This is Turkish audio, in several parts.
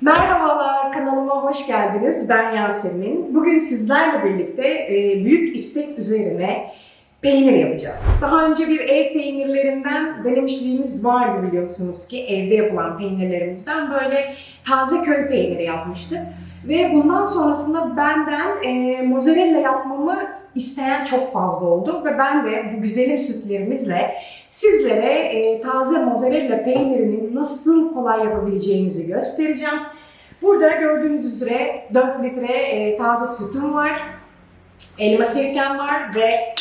Merhabalar, kanalıma hoş geldiniz. Ben Yasemin. Bugün sizlerle birlikte e, büyük istek üzerine peynir yapacağız. Daha önce bir ev peynirlerinden denemişliğimiz vardı biliyorsunuz ki evde yapılan peynirlerimizden böyle taze köy peyniri yapmıştık. Ve bundan sonrasında benden e, mozzarella yapmamı isteyen çok fazla oldu ve ben de bu güzelim sütlerimizle sizlere e, taze mozzarella peynirini nasıl kolay yapabileceğimizi göstereceğim. Burada gördüğünüz üzere 4 litre e, taze sütüm var, elma sirkem var ve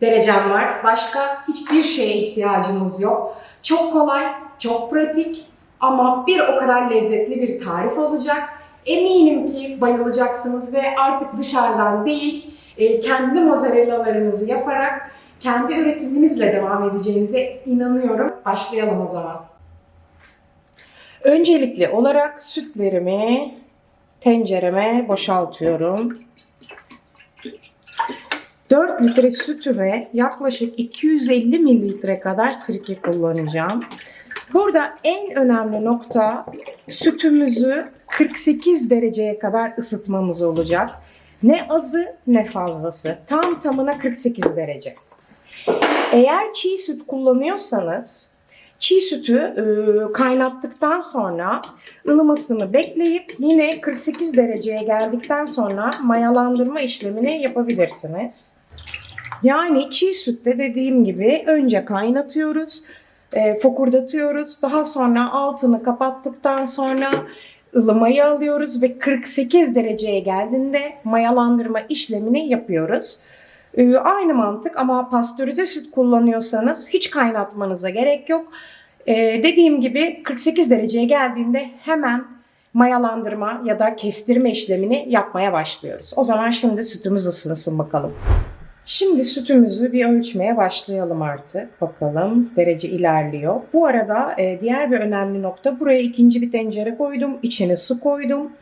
derecem var. Başka hiçbir şeye ihtiyacımız yok. Çok kolay, çok pratik ama bir o kadar lezzetli bir tarif olacak. Eminim ki bayılacaksınız ve artık dışarıdan değil, e, kendi mozzarellalarınızı yaparak kendi üretiminizle devam edeceğinize inanıyorum. Başlayalım o zaman. Öncelikli olarak sütlerimi tencereme boşaltıyorum. 4 litre sütüme yaklaşık 250 mililitre kadar sirke kullanacağım. Burada en önemli nokta sütümüzü 48 dereceye kadar ısıtmamız olacak. Ne azı ne fazlası. Tam tamına 48 derece. Eğer çiğ süt kullanıyorsanız çiğ sütü e, kaynattıktan sonra ılımasını bekleyip yine 48 dereceye geldikten sonra mayalandırma işlemini yapabilirsiniz. Yani çiğ sütte dediğim gibi önce kaynatıyoruz, e, fokurdatıyoruz. Daha sonra altını kapattıktan sonra ılımayı alıyoruz ve 48 dereceye geldiğinde mayalandırma işlemini yapıyoruz. Ee, aynı mantık ama pastörize süt kullanıyorsanız hiç kaynatmanıza gerek yok. Ee, dediğim gibi 48 dereceye geldiğinde hemen mayalandırma ya da kestirme işlemini yapmaya başlıyoruz. O zaman şimdi sütümüz ısınsın bakalım. Şimdi sütümüzü bir ölçmeye başlayalım artık. Bakalım derece ilerliyor. Bu arada e, diğer bir önemli nokta buraya ikinci bir tencere koydum. İçine su koydum.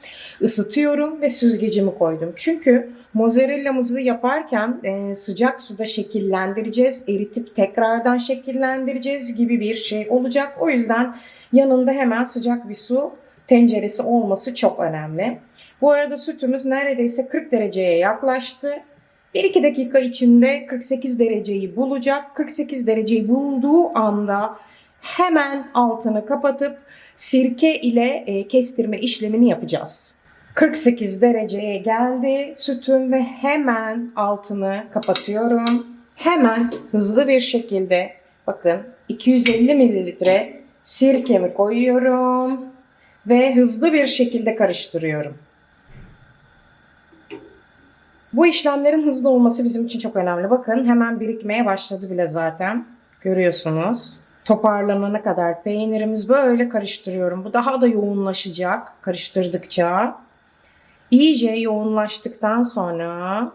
ısıtıyorum ve süzgecimi koydum. Çünkü mozzarellamızı yaparken e, sıcak suda şekillendireceğiz. Eritip tekrardan şekillendireceğiz gibi bir şey olacak. O yüzden yanında hemen sıcak bir su tenceresi olması çok önemli. Bu arada sütümüz neredeyse 40 dereceye yaklaştı. 1-2 dakika içinde 48 dereceyi bulacak. 48 dereceyi bulduğu anda hemen altını kapatıp sirke ile e, kestirme işlemini yapacağız. 48 dereceye geldi sütüm ve hemen altını kapatıyorum. Hemen hızlı bir şekilde bakın 250 mililitre sirkemi koyuyorum ve hızlı bir şekilde karıştırıyorum. Bu işlemlerin hızlı olması bizim için çok önemli. Bakın hemen birikmeye başladı bile zaten. Görüyorsunuz. Toparlanana kadar peynirimiz böyle karıştırıyorum. Bu daha da yoğunlaşacak karıştırdıkça. İyice yoğunlaştıktan sonra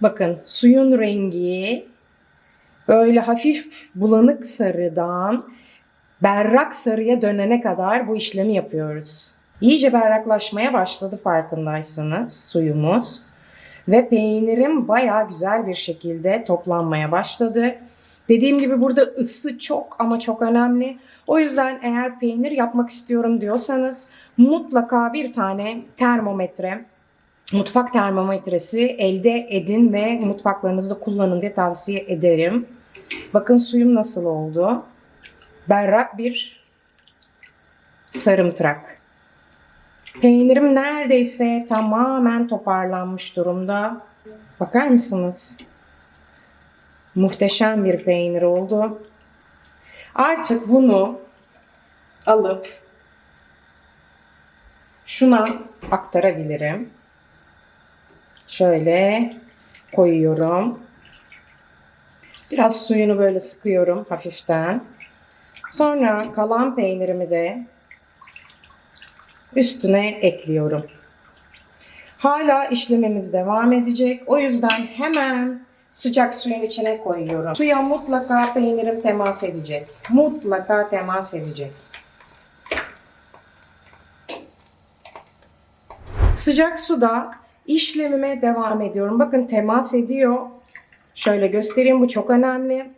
bakın suyun rengi böyle hafif bulanık sarıdan berrak sarıya dönene kadar bu işlemi yapıyoruz. İyice berraklaşmaya başladı farkındaysanız suyumuz. Ve peynirim baya güzel bir şekilde toplanmaya başladı. Dediğim gibi burada ısı çok ama çok önemli. O yüzden eğer peynir yapmak istiyorum diyorsanız mutlaka bir tane termometre, mutfak termometresi elde edin ve mutfaklarınızda kullanın diye tavsiye ederim. Bakın suyum nasıl oldu. Berrak bir sarımtırak. Peynirim neredeyse tamamen toparlanmış durumda. Bakar mısınız? Muhteşem bir peynir oldu. Artık bunu alıp şuna aktarabilirim. Şöyle koyuyorum. Biraz suyunu böyle sıkıyorum hafiften. Sonra kalan peynirimi de üstüne ekliyorum. Hala işlemimiz devam edecek. O yüzden hemen sıcak suyun içine koyuyorum. Suya mutlaka peynirim temas edecek. Mutlaka temas edecek. Sıcak suda işlemime devam ediyorum. Bakın temas ediyor. Şöyle göstereyim bu çok önemli.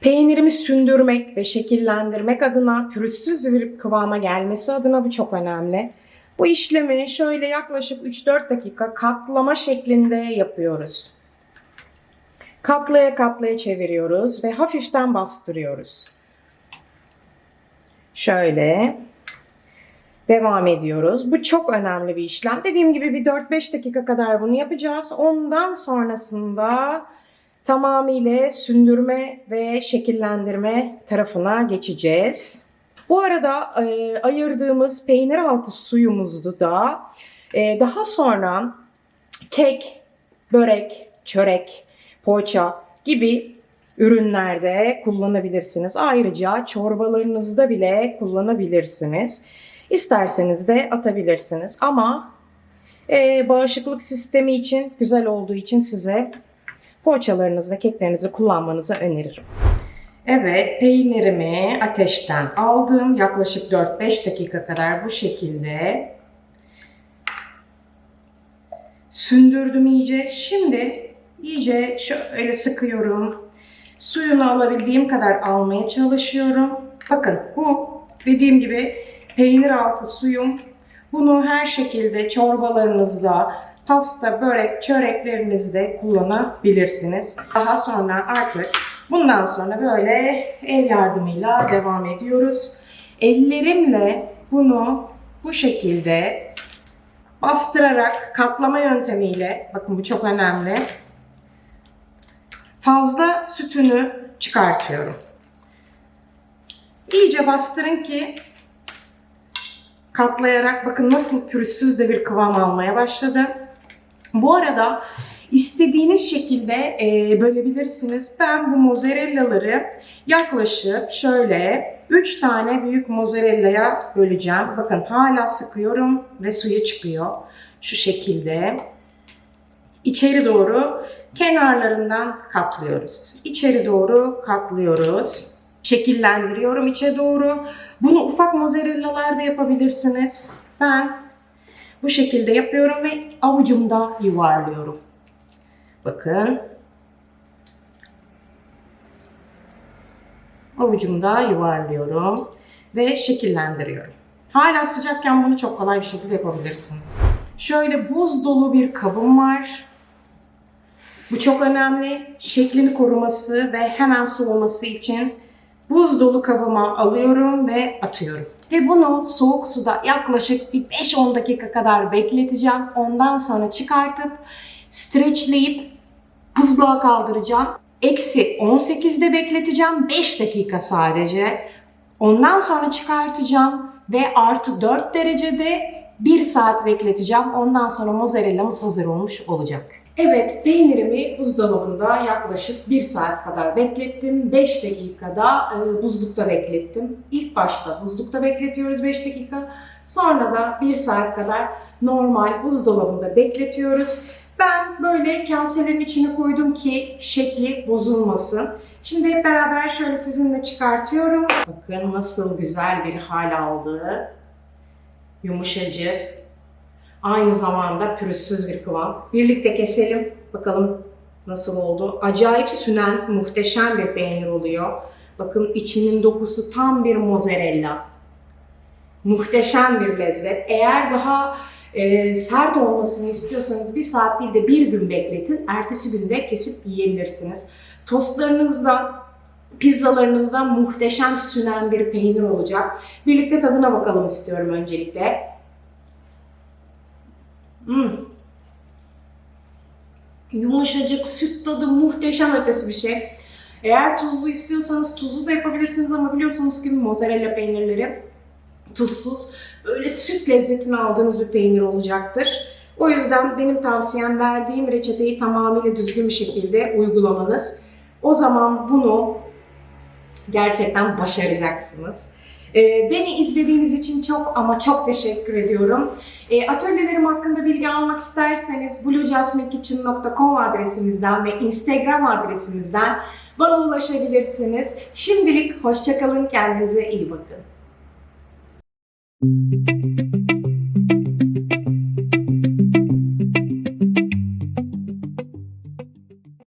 Peynirimi sündürmek ve şekillendirmek adına pürüzsüz bir kıvama gelmesi adına bu çok önemli. Bu işlemi şöyle yaklaşık 3-4 dakika katlama şeklinde yapıyoruz. Katlaya katlaya çeviriyoruz ve hafiften bastırıyoruz. Şöyle devam ediyoruz. Bu çok önemli bir işlem. Dediğim gibi bir 4-5 dakika kadar bunu yapacağız. Ondan sonrasında tamamıyla sündürme ve şekillendirme tarafına geçeceğiz. Bu arada e, ayırdığımız peynir altı suyumuzu da e, daha sonra kek, börek, çörek, poğaça gibi ürünlerde kullanabilirsiniz. Ayrıca çorbalarınızda bile kullanabilirsiniz. İsterseniz de atabilirsiniz. Ama e, bağışıklık sistemi için güzel olduğu için size poğaçalarınızda, keklerinizi kullanmanızı öneririm. Evet, peynirimi ateşten aldım. Yaklaşık 4-5 dakika kadar bu şekilde sündürdüm iyice. Şimdi iyice şöyle sıkıyorum. Suyunu alabildiğim kadar almaya çalışıyorum. Bakın bu dediğim gibi peynir altı suyum. Bunu her şekilde çorbalarınızda, pasta, börek, çöreklerinizde kullanabilirsiniz. Daha sonra artık bundan sonra böyle el yardımıyla devam ediyoruz. Ellerimle bunu bu şekilde bastırarak katlama yöntemiyle bakın bu çok önemli. Fazla sütünü çıkartıyorum. İyice bastırın ki katlayarak bakın nasıl pürüzsüz de bir kıvam almaya başladı. Bu arada istediğiniz şekilde e, bölebilirsiniz. Ben bu mozzarellaları yaklaşık şöyle 3 tane büyük mozzarellaya böleceğim. Bakın hala sıkıyorum ve suyu çıkıyor. Şu şekilde. İçeri doğru kenarlarından katlıyoruz. İçeri doğru katlıyoruz. Şekillendiriyorum içe doğru. Bunu ufak mozzarellalarda yapabilirsiniz. Ben bu şekilde yapıyorum ve avucumda yuvarlıyorum. Bakın. Avucumda yuvarlıyorum ve şekillendiriyorum. Hala sıcakken bunu çok kolay bir şekilde yapabilirsiniz. Şöyle buz dolu bir kabım var. Bu çok önemli. Şeklini koruması ve hemen soğuması için buz dolu kabıma alıyorum ve atıyorum. Ve bunu soğuk suda yaklaşık bir 5-10 dakika kadar bekleteceğim. Ondan sonra çıkartıp streçleyip buzluğa kaldıracağım. Eksi 18'de bekleteceğim 5 dakika sadece. Ondan sonra çıkartacağım ve artı 4 derecede 1 saat bekleteceğim. Ondan sonra mozzarellamız hazır olmuş olacak. Evet, peynirimi buzdolabında yaklaşık 1 saat kadar beklettim. 5 dakikada e, buzlukta beklettim. İlk başta buzlukta bekletiyoruz 5 dakika. Sonra da 1 saat kadar normal buzdolabında bekletiyoruz. Ben böyle kaselerin içine koydum ki şekli bozulmasın. Şimdi hep beraber şöyle sizinle çıkartıyorum. Bakın nasıl güzel bir hal aldı. Yumuşacık. Aynı zamanda pürüzsüz bir kıvam. Birlikte keselim. Bakalım nasıl oldu. Acayip sünen, muhteşem bir peynir oluyor. Bakın içinin dokusu tam bir mozzarella. Muhteşem bir lezzet. Eğer daha e, sert olmasını istiyorsanız bir saat değil de bir gün bekletin. Ertesi günde kesip yiyebilirsiniz. Tostlarınızda, pizzalarınızda muhteşem sünen bir peynir olacak. Birlikte tadına bakalım istiyorum öncelikle. Hmm. Yumuşacık, süt tadı muhteşem ötesi bir şey. Eğer tuzlu istiyorsanız tuzlu da yapabilirsiniz ama biliyorsunuz ki mozzarella peynirleri tuzsuz, böyle süt lezzetini aldığınız bir peynir olacaktır. O yüzden benim tavsiyem verdiğim reçeteyi tamamıyla düzgün bir şekilde uygulamanız. O zaman bunu gerçekten başaracaksınız. Ee, Beni izlediğiniz için çok ama çok teşekkür ediyorum. Ee, Atölyelerim hakkında bilgi almak isterseniz bluejasminekitchen.com adresimizden ve Instagram adresimizden bana ulaşabilirsiniz. Şimdilik hoşçakalın, kendinize iyi bakın.